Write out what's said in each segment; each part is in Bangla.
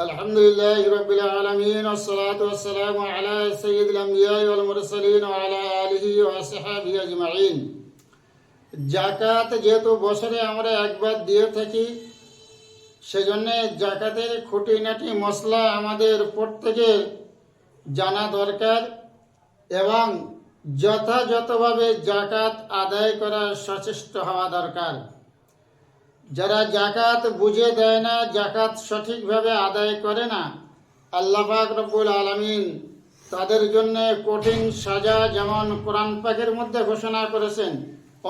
الحمد لله رب العالمين والصلاة والسلام على سيد الأنبياء والمرسلين وعلى آله وصحبه أجمعين জাকাত যেহেতু বছরে আমরা একবার দিয়ে থাকি সেজন্য জাকাতের খুঁটিনাটি মশলা আমাদের প্রত্যেকের জানা দরকার এবং যথাযথভাবে জাকাত আদায় করার সচেষ্ট হওয়া দরকার যারা জাকাত বুঝে দেয় না জাকাত সঠিকভাবে আদায় করে না, আল্লাহ পাক রব্বুল আলমিন তাদের জন্য কঠিন সাজা যেমন কোরআন পাকের মধ্যে ঘোষণা করেছেন,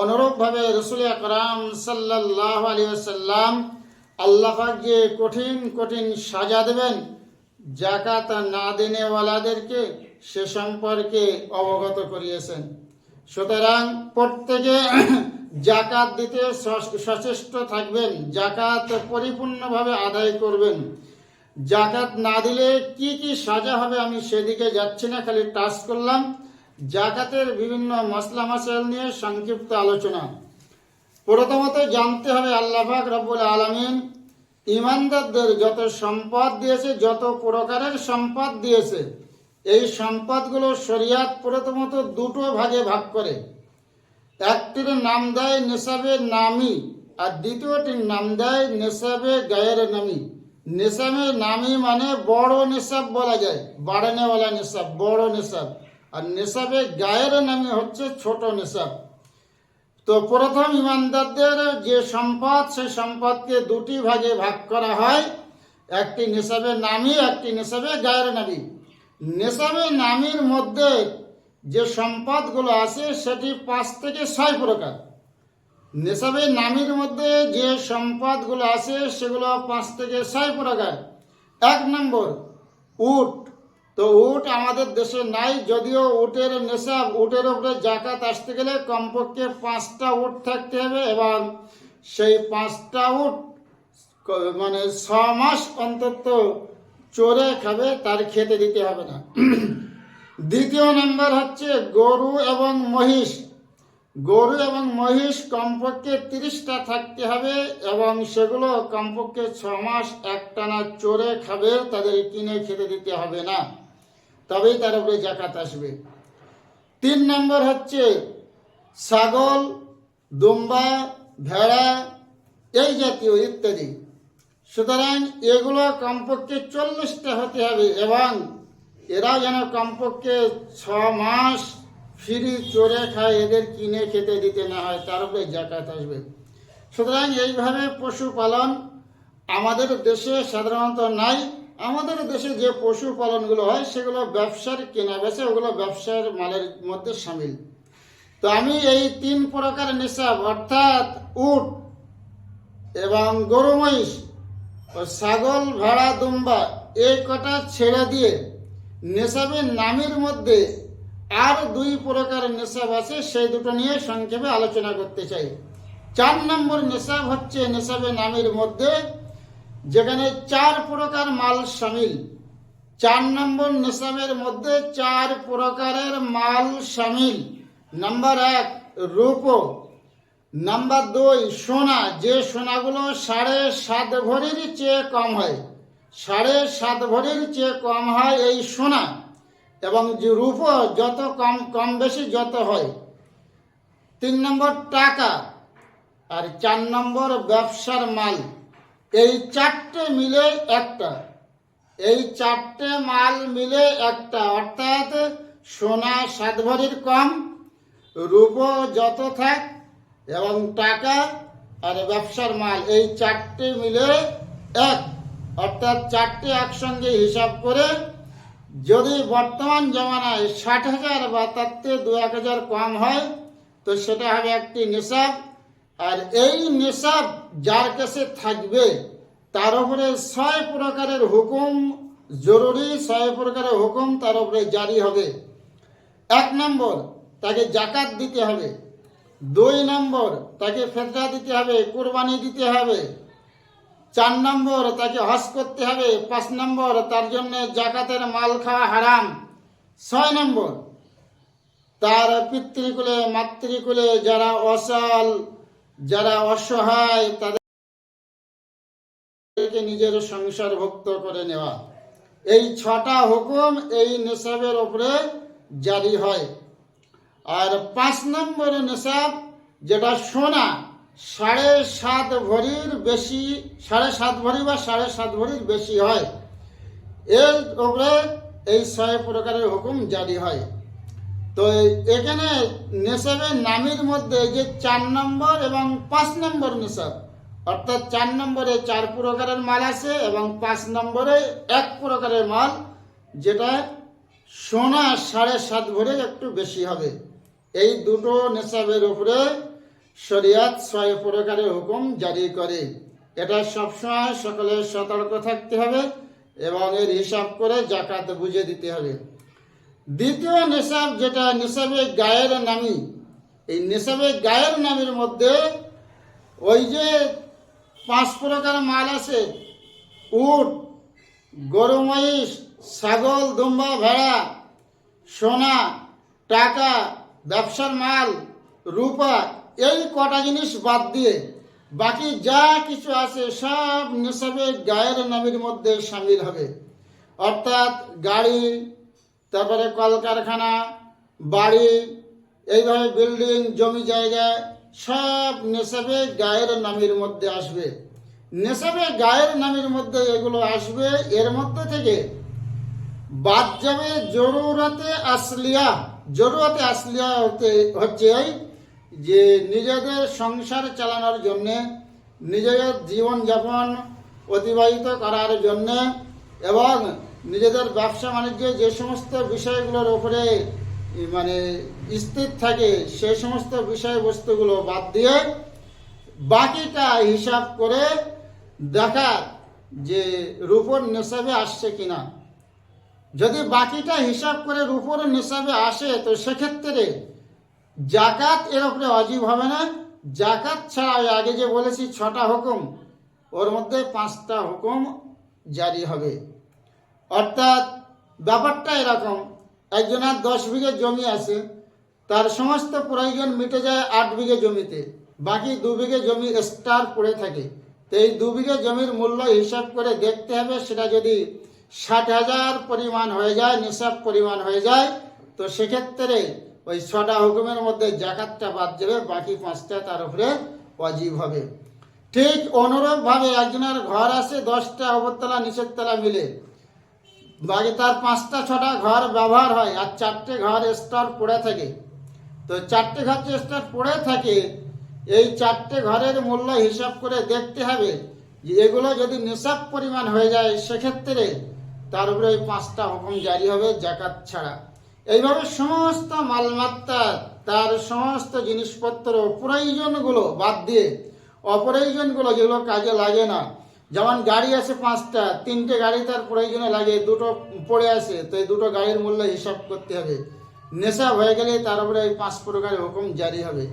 অনুরূপভাবে রসুল আকরাম সাল্লাহ আলী সাল্লাম আল্লাহ পাক যে কঠিন কঠিন সাজা দেবেন জাকাত না দিনেওয়ালাদেরকে সে সম্পর্কে অবগত করিয়েছেন। সুতরাং প্রত্যেকে জাকাত দিতে সচেষ্ট থাকবেন, জাকাত পরিপূর্ণভাবে আদায় করবেন। জাকাত না দিলে কি কি সাজা হবে আমি সেদিকে যাচ্ছি না, খালি টাচ করলাম। জাকাতের বিভিন্ন মশলা মাসাইল নিয়ে সংক্ষিপ্ত আলোচনা। প্রথমত জানতে হবে আল্লাহ পাক রব্বুল আলমিন ইমানদারদের যত সম্পদ দিয়েছে, যত প্রকারের সম্পদ দিয়েছে, এই সম্পদগুলো শরিয়াত প্রথমত দুটো ভাগে ভাগ করে। একটির নাম দেয় নেশাবে নামি আর দ্বিতীয়টির নাম দেয় নেশাবে গায়ের নামি। নেশাবে নামি মানে বড় নেশাব বলা যায়, বাড়ানেওয়ালা নেশাব, বড় নেশাব। আর নেশাবে গায়ের নামি হচ্ছে ছোট নেশাব। তো প্রথম ইমানদারদের যে সম্পদ, সেই সম্পদকে দুটি ভাগে ভাগ করা হয়। একটি নেশাবে নামি, একটি নেশাবে গায়ের নামি। নেশাবে নামির মধ্যে যে সম্পদগুলো আছে সেটি পাঁচ থেকে ছয় প্রকার। নেশাবে নামির মধ্যে যে সম্পদগুলো আছে সেগুলো পাঁচ থেকে ছয় প্রকার। এক নম্বর, উট। তো উট আমাদের দেশে নাই, যদিও উটের নেশাব উটের উপরে জাকাত আসতে গেলে কমপক্ষে পাঁচটা উট থাকতে হবে এবং সেই পাঁচটা উট মানে ছ মাস অন্তত চোরে খাবে, তার খেতে দিতে হবে না। দ্বিতীয় নম্বর হচ্ছে গরু এবং মহিষ। গরু এবং মহিষ কমপক্ষে তিরিশটা থাকতে হবে এবং সেগুলো কমপক্ষে ছ মাস একটানা চোরে খাবে, তাদের কিনে খেতে দিতে হবে না। তবেই তার উপরে জাকাত আসবে। তিন নম্বর হচ্ছে ছাগল, দুম্বা, ভেড়া, এই জাতীয় ইত্যাদি। সুতরাং এগুলো কমপক্ষে চল্লিশটা হতে হবে এবং এরা যেন কমপক্ষে ছ মাস ফ্রি চড়ে খায়, এদের কিনে খেতে দিতে না হয়, তার উপরে জাকাত আসবে। সুতরাং এইভাবে পশুপালন আমাদের দেশে সাধারণত নাই। আমাদের দেশে যে পশুপালনগুলো হয়, সেগুলো ব্যবসার কেনা বেচা ওগুলো ব্যবসার মালের মধ্যে সামিল। তো আমি এই তিন প্রকার নিসাব, অর্থাৎ উট এবং গরু, মহিষ ও ছাগল, ভেড়া, দুম্বা, এই কটা ছেড়ে দিয়ে নেশাবের নামের মধ্যে আর দুই প্রকার নেশাব আছে, সেই দুটো নিয়ে সংক্ষেপে আলোচনা করতে চাই। চার নম্বর নেশাব হচ্ছে নেশাবে নামের মধ্যে, যেখানে চার প্রকার মাল সামিল। চার নম্বর নেশাবের মধ্যে চার প্রকারের মাল সামিল। নাম্বার এক, রূপো। নাম্বার দুই, সোনা। যে সোনাগুলো সাড়ে সাত ভরির চেয়ে কম হয়। সাড়ে সাত ভরির চেয়ে কম হয় এই সোনা এবং যে রূপ যত কম কম বেশি যত হয়। তিন নম্বর টাকা আর চার নম্বর ব্যবসার মাল। এই চারটে মিলে একটা। এই চারটে মাল মিলে একটা। অর্থাৎ সোনা সাত ভরির কম, রূপ যত থাক এবং টাকা আর ব্যবসার মাল। এই চারটে মিলে এক। অর্থাৎ চারটে একসঙ্গে হিসাব করে যদি বর্তমান জমানায় ষাট হাজার বা তার থেকে দু এক হাজার কম হয়, তো সেটা হবে একটি নেশাব আর এই নেশাব যার কাছে থাকবে, তার উপরে ছয় প্রকারের হুকুম জরুরি, ছয় প্রকারের হুকুম তার উপরে জারি হবে। এক নম্বর, তাকে জাকাত দিতে হবে। দুই নম্বর, তাকে ফেতরা দিতে হবে, কোরবানি দিতে হবে। চার নম্বর, তাকে হজ করতে হবে। পাঁচ নম্বর, তার জন্য জাকাতের মাল খাওয়া হারাম। ছয় নম্বর, তার পিতৃকুলে, মাতৃকুলে যারা অসল, যারা অসহায়, তাদেরকে নিজের সংসারভুক্ত করে নেওয়া। এই ছটা হুকুম এই নেশাবের ওপরে জারি হয়। আর পাঁচ নম্বর নেশাব যেটা সোনা সাড়ে সাত ভরির বেশি, সাড়ে সাত ভরি বা সাড়ে সাত ভরির বেশি হয়। এর উপরে এই ছয় প্রকারের হুকুম জারি হয়। তো এখানে নেশাবের নামের মধ্যে যে চার নম্বর এবং পাঁচ নম্বর নেশাব, অর্থাৎ চার নম্বরে চার প্রকারের মাল আছে এবং পাঁচ নম্বরে এক প্রকারের মাল, যেটা সোনা সাড়ে সাত ভরে একটু বেশি হবে। এই দুটো নেশাবের উপরে শরিয়াত ছয় প্রকারের হুকুম জারি করে। এটা সবসময় সকলের সতর্ক থাকতে হবে এবং এর হিসাব করে জাকাত বুঝে দিতে হবে। দ্বিতীয় নেশাব যেটা নেশাবে গায়ের নামি, এই নেশাবে গায়ের নামের মধ্যে ওই যে পাঁচ প্রকার মাল আছে। উট, গরু মহিষ, ছাগল, দুম্বা, ভেড়া, সোনা, টাকা, ব্যবসার মাল, রূপা এই কটা জিনিস বাদ দিয়ে বাকি যা কিছু আছে সব নেশাবে গায়ের নামের মধ্যে সামিল হবে। অর্থাৎ গাড়ি, তারপরে কলকারখানা, বাড়ি, এইভাবে বিল্ডিং, জমি জায়গা সব নেশাবে গায়ের নামের মধ্যে আসবে। নেশাবে গায়ের নামের মধ্যে এগুলো আসবে এর মধ্যে থেকে বাদ যাবে জরুরতে আসলিয়া। জরুরতে আসলিয়া হতে হচ্ছে এই যে নিজেদের সংসার চালানোর জন্যে, নিজেদের জীবনযাপন অতিবাহিত করার জন্যে এবং নিজেদের ব্যবসা বাণিজ্য যে সমস্ত বিষয়গুলোর উপরে ই মানে স্থির থাকে সেই সমস্ত বিষয়বস্তুগুলো বাদ দিয়ে বাকিটা হিসাব করে দেখা যে রূপর নেশাবে আসছে কিনা। যদি বাকিটা হিসাব করে রূপর নেশাবে আসে, তো সেক্ষেত্রে জাকাত এর উপরে অজীব হবে না। জাকাত ছাড়া আগে যে বলেছি, ছটা হুকুম, ওর মধ্যে পাঁচটা হুকুম জারি হবে। অর্থাৎ ব্যাপারটা এরকম, একজনের দশ বিঘে জমি আছে, তার সমস্ত প্রয়োজন মিটে যায় আট বিঘে জমিতে, বাকি দু বিঘে জমি স্টার পড়ে থাকে। তো এই দু বিঘে জমির মূল্য হিসাব করে দেখতে হবে, সেটা যদি ষাট হাজার পরিমাণ হয়ে যায়, নিসাব পরিমাণ হয়ে যায়, তো সেক্ষেত্রে ওই ছটা হুকুমের মধ্যে জাকাতটা বাদ যাবে বাকি পাঁচটা তার উপরে অজীব হবে। ঠিক অনুরূপভাবে একজনের ঘর আছে, দশটা উপরতলা নিচের তলা মিলে। বাকি তার পাঁচটা, ছটা ঘর ব্যবহার হয়, আর চারটে ঘর স্তর পড়ে থাকে। তো চারটে ঘর যে স্তর পড়ে থাকে, এই চারটে ঘরের মূল্য হিসাব করে দেখতে হবে এগুলো যদি নিসাব পরিমাণ হয়ে যায়, সেক্ষেত্রে তার উপরে ওই পাঁচটা হুকুম জারি হবে জাকাত ছাড়া। এইভাবে সমস্ত মালমাত্তা তার সমস্ত জিনিসপত্র প্রয়োজনগুলো বাদ দিয়ে অপ্রয়োজনগুলো যেগুলো কাজে লাগে না, যেমন গাড়ি আছে পাঁচটা, তিনটে গাড়ি তার প্রয়োজনে লাগে, দুটো পড়ে আছে, তো এই দুটো গাড়ির মূল্য হিসাব করতে হবে। নেশা হয়ে গেলে তার উপরে এই পাঁচ প্রকারের হুকুম জারি হবে।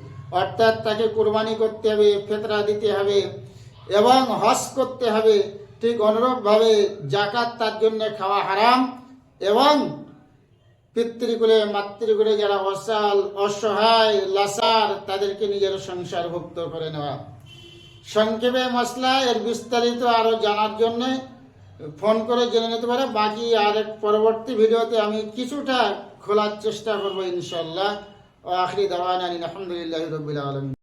অর্থাৎ তাকে কোরবানি করতে হবে, ফেতরা দিতে হবে, এবং হজ করতে হবে। ঠিক অনুরূপভাবে জাকাত তার জন্য খাওয়া হারাম, এবং পিতৃকুলে, মাতৃকুলে যারা অসাল, অসহায়, লাসার, তাদেরকে নিজের সংসারভুক্ত করে নেওয়া। সংক্ষেপে মশলা, এর বিস্তারিত আরও জানার জন্য ফোন করে জেনে নিতে পারে। বাকি আর এক পরবর্তী ভিডিওতে আমি কিছুটা খোলার চেষ্টা করব ইনশাল্লাহ ও আখরি দাওয়ান আলহামদুলিল্লাহ রবিল আলমী